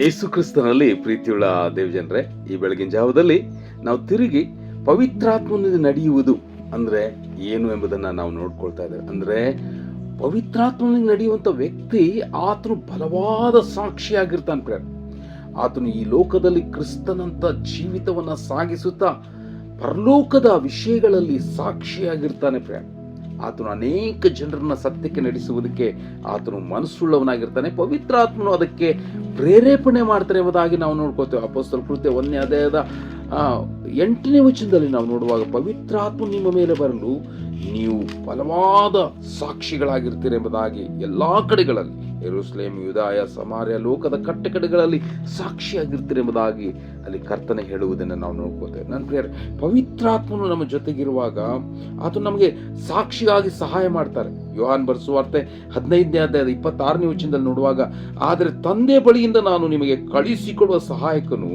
ಯೇಸು ಕ್ರಿಸ್ತನಲ್ಲಿ ಪ್ರೀತಿಯುಳ್ಳ ದೇವಜನರೇ, ಈ ಬೆಳಗಿನ ಜಾವದಲ್ಲಿ ನಾವು ತಿರುಗಿ ಪವಿತ್ರಾತ್ಮನಿಂದ ನಡೆಯುವುದು ಅಂದ್ರೆ ಏನು ಎಂಬುದನ್ನ ನಾವು ನೋಡ್ಕೊಳ್ತಾ ಇದ್ದೇವೆ. ಅಂದ್ರೆ ಪವಿತ್ರಾತ್ಮನಿಂದ ನಡೆಯುವಂತ ವ್ಯಕ್ತಿ ಆತನು ಬಲವಾದ ಸಾಕ್ಷಿಯಾಗಿರ್ತಾನೆ ಪ್ರೇರ್ ಆತನು ಈ ಲೋಕದಲ್ಲಿ ಕ್ರಿಸ್ತನಂತ ಜೀವಿತವನ್ನ ಸಾಗಿಸುತ್ತಾ ಪರಲೋಕದ ವಿಷಯಗಳಲ್ಲಿ ಸಾಕ್ಷಿಯಾಗಿರ್ತಾನೆ ಪ್ರೇರ್ ಆತನು ಅನೇಕ ಜನರನ್ನ ಸತ್ಯಕ್ಕೆ ನಡೆಸುವುದಕ್ಕೆ ಆತನು ಮನಸ್ಸುಳ್ಳವನಾಗಿರ್ತಾನೆ, ಪವಿತ್ರಾತ್ಮನು ಅದಕ್ಕೆ ಪ್ರೇರೇಪಣೆ ಮಾಡ್ತಾರೆ ಎಂಬುದಾಗಿ ನಾವು ನೋಡ್ಕೋತೇವೆ. ಅಪೋಸ್ತಲ ಕೃತ್ಯ ಒಂದನೇ ಅಧ್ಯಾಯದ ಎಂಟನೇ ವಚನದಲ್ಲಿ ನಾವು ನೋಡುವಾಗ ಪವಿತ್ರಾತ್ಮ ನಿಮ್ಮ ಮೇಲೆ ಬರಲು ನೀವು ಬಲವಾದ ಸಾಕ್ಷಿಗಳಾಗಿರ್ತೀರಿ ಎಂಬುದಾಗಿ ಎಲ್ಲಾ ಕಡೆಗಳಲ್ಲಿ ಯೆರೂಸಲೇಮ್ ಯುದಾಯ, ಸಮಾರ್ಯ ಲೋಕದ ಕಟ್ಟಕಡೆಗಳಲ್ಲಿ ಸಾಕ್ಷಿಯಾಗಿರ್ತೀರಿ ಎಂಬುದಾಗಿ ಅಲ್ಲಿ ಕರ್ತನೆ ಹೇಳುವುದನ್ನು ನಾವು ನೋಡ್ಕೋತೇವೆ. ನನ್ನ ಪ್ರಿಯರ್, ಪವಿತ್ರಾತ್ಮನು ನಮ್ಮ ಜೊತೆಗಿರುವಾಗ ಅದು ನಮಗೆ ಸಾಕ್ಷಿಯಾಗಿ ಸಹಾಯ ಮಾಡ್ತಾರೆ. ಯೋಹಾನ್ ಬರ್ಸುವಾರ್ತೆ ಹದಿನೈದನೇ ಅಧ್ಯಾಯದ ಇಪ್ಪತ್ತಾರನೇ ವಚನದಲ್ಲಿ ನೋಡುವಾಗ, ಆದರೆ ತಂದೆ ಬಳಿಯಿಂದ ನಾನು ನಿಮಗೆ ಕಳಿಸಿಕೊಡುವ ಸಹಾಯಕನು,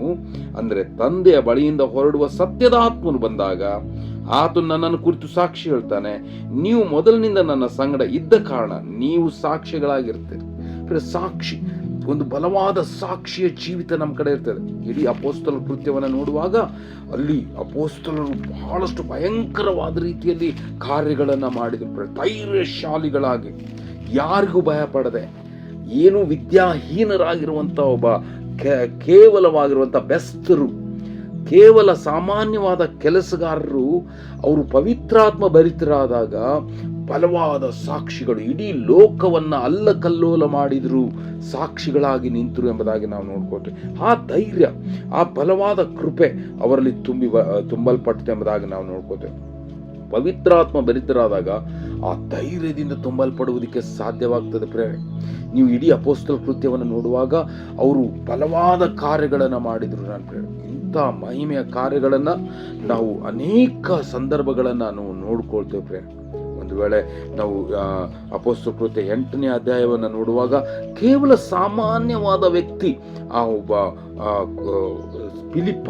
ಅಂದರೆ ತಂದೆಯ ಬಳಿಯಿಂದ ಹೊರಡುವ ಸತ್ಯದ ಆತ್ಮನು ಬಂದಾಗ ಆತನು ನನ್ನನ್ನು ಕುರಿತು ಸಾಕ್ಷಿ ಹೇಳ್ತಾನೆ. ನೀವು ಮೊದಲಿನಿಂದ ನನ್ನ ಸಂಗಡ ಇದ್ದ ಕಾರಣ ನೀವು ಸಾಕ್ಷಿಗಳಾಗಿರ್ತೀರಿ. ಪ್ರಿಯ ಸಾಕ್ಷಿ, ಒಂದು ಬಲವಾದ ಸಾಕ್ಷಿಯ ಜೀವಿತ ನಮ್ಮ ಕಡೆ ಇರ್ತದೆ. ಇಡೀ ಅಪೋಸ್ತಲ ಕೃತ್ಯವನ್ನು ನೋಡುವಾಗ ಅಲ್ಲಿ ಅಪೋಸ್ತಲರು ಬಹಳಷ್ಟು ಭಯಂಕರವಾದ ರೀತಿಯಲ್ಲಿ ಕಾರ್ಯಗಳನ್ನು ಮಾಡಿದರು. ಧೈರ್ಯಶಾಲಿಗಳಾಗಿ ಯಾರಿಗೂ ಭಯ ಪಡದೆ, ಏನು ವಿದ್ಯಾಹೀನರಾಗಿರುವಂಥ ಒಬ್ಬ ಕೇವಲವಾಗಿರುವಂಥ ಬೆಸ್ತರು, ಕೇವಲ ಸಾಮಾನ್ಯವಾದ ಕೆಲಸಗಾರರು, ಅವರು ಪವಿತ್ರಾತ್ಮ ಭರಿತರಾದಾಗ ಬಲವಾದ ಸಾಕ್ಷಿಗಳು, ಇಡೀ ಲೋಕವನ್ನ ಅಲ್ಲಕಲ್ಲೋಲ ಮಾಡಿದ್ರು ಸಾಕ್ಷಿಗಳಾಗಿ ನಿಂತರು ಎಂಬುದಾಗಿ ನಾವು ನೋಡ್ಕೊಳ್ತೇವೆ ಆ ಧೈರ್ಯ, ಆ ಬಲವಾದ ಕೃಪೆ ಅವರಲ್ಲಿ ತುಂಬಿ ತುಂಬಲ್ಪಟ್ಟಿದೆ ಎಂಬುದಾಗಿ ನಾವು ನೋಡ್ಕೋತೇವೆ ಪವಿತ್ರಾತ್ಮ ಭರಿತರಾದಾಗ ಆ ಧೈರ್ಯದಿಂದ ತುಂಬಲ್ಪಡುವುದಕ್ಕೆ ಸಾಧ್ಯವಾಗ್ತದೆ ಪ್ರೇರಣೆ ನೀವು ಇಡೀ ಅಪೋಸ್ತಲ್ ಕೃತ್ಯವನ್ನು ನೋಡುವಾಗ ಅವರು ಬಲವಾದ ಕಾರ್ಯಗಳನ್ನು ಮಾಡಿದ್ರು ನಾನು ಪ್ರೇರಣೆ ಇಂಥ ಮಹಿಮೆಯ ಕಾರ್ಯಗಳನ್ನು ನಾವು ಅನೇಕ ಸಂದರ್ಭಗಳನ್ನು ನಾವು ನೋಡ್ಕೊಳ್ತೇವೆ ಪ್ರೇರಣೆ ಒಂದು ವೇಳೆ ನಾವು ಅಪೋಸ್ತು ಕೃತಿ ಎಂಟನೇ ಅಧ್ಯಾಯವನ್ನು ನೋಡುವಾಗ ಕೇವಲ ಸಾಮಾನ್ಯವಾದ ವ್ಯಕ್ತಿ, ಆ, ಒಬ್ಬ ಫಿಲಿಪ್ಪ,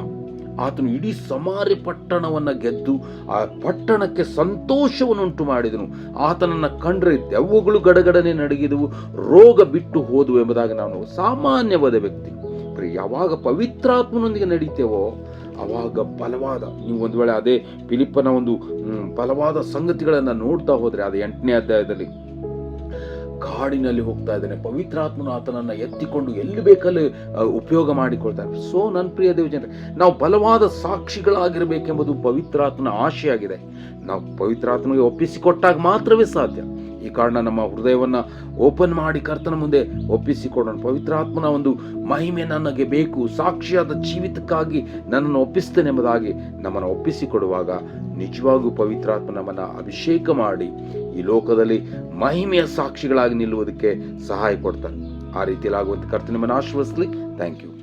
ಆತನು ಇಡೀ ಸಮಾರಿ ಪಟ್ಟಣವನ್ನು ಗೆದ್ದು, ಆ ಪಟ್ಟಣಕ್ಕೆ ಸಂತೋಷವನ್ನುಂಟು ಮಾಡಿದನು. ಆತನನ್ನು ಕಂಡ್ರೆ ದೆವ್ವಗಳು ಗಡಗಡನೆ ನಡಗಿದವು, ರೋಗ ಬಿಟ್ಟು ಹೋದವು ಎಂಬುದಾಗಿ ನಾನು ಸಾಮಾನ್ಯವಾದ ವ್ಯಕ್ತಿ. ಯಾವಾಗ ಪವಿತ್ರಾತ್ಮನೊಂದಿಗೆ ನಡೀತೇವೋ ಅವಾಗ ಬಲವಾದ, ನೀವು ಒಂದು ವೇಳೆ ಅದೇ ಫಿಲಿಪ್ಪನ ಒಂದು ಬಲವಾದ ಸಂಗತಿಗಳನ್ನು ನೋಡ್ತಾ ಹೋದರೆ, ಅದು ಎಂಟನೇ ಅಧ್ಯಾಯದಲ್ಲಿ, ಕಾಡಿನಲ್ಲಿ ಹೋಗ್ತಾ ಇದ್ದಾನೆ, ಪವಿತ್ರಾತ್ಮನು ಆತನನ್ನ ಎತ್ತಿಕೊಂಡು ಎಲ್ಲಿ ಬೇಕಲ್ಲಿ ಉಪಯೋಗ ಮಾಡಿಕೊಳ್ತಾರೆ ಸೊ ನನ್ನ ಪ್ರಿಯ ದೇವಜನರೇ ನಾವು ಬಲವಾದ ಸಾಕ್ಷಿಗಳಾಗಿರಬೇಕೆಂಬುದು ಪವಿತ್ರಾತ್ಮನ ಆಶೆಯಾಗಿದೆ. ನಾವು ಪವಿತ್ರಾತ್ಮನಿಗೆ ಒಪ್ಪಿಸಿಕೊಟ್ಟಾಗ ಮಾತ್ರವೇ ಸಾಧ್ಯ. ಈ ಕಾರಣ ನಮ್ಮ ಹೃದಯವನ್ನು ಓಪನ್ ಮಾಡಿ ಕರ್ತನ ಮುಂದೆ ಒಪ್ಪಿಸಿಕೊಡೋಣ ಪವಿತ್ರಾತ್ಮನ ಒಂದು ಮಹಿಮೆ ನನಗೆ ಬೇಕು. ಸಾಕ್ಷಿಯಾದ ಜೀವಿತಕ್ಕಾಗಿ ನನ್ನನ್ನು ಒಪ್ಪಿಸ್ತೇನೆ ಎಂಬುದಾಗಿ ನಮ್ಮನ್ನು ಒಪ್ಪಿಸಿಕೊಡುವಾಗ ನಿಜವಾಗೂ ಪವಿತ್ರಾತ್ಮ ನಮ್ಮನ್ನು ಅಭಿಷೇಕ ಮಾಡಿ ಈ ಲೋಕದಲ್ಲಿ ಮಹಿಮೆಯ ಸಾಕ್ಷಿಗಳಾಗಿ ನಿಲ್ಲುವುದಕ್ಕೆ ಸಹಾಯ ಕೊಡ್ತಾನೆ. ಆ ರೀತಿಯಲ್ಲಿ ಆಗುವಂತೆ ಕರ್ತನ ನಿಮ್ಮನ್ನು ಥ್ಯಾಂಕ್ ಯು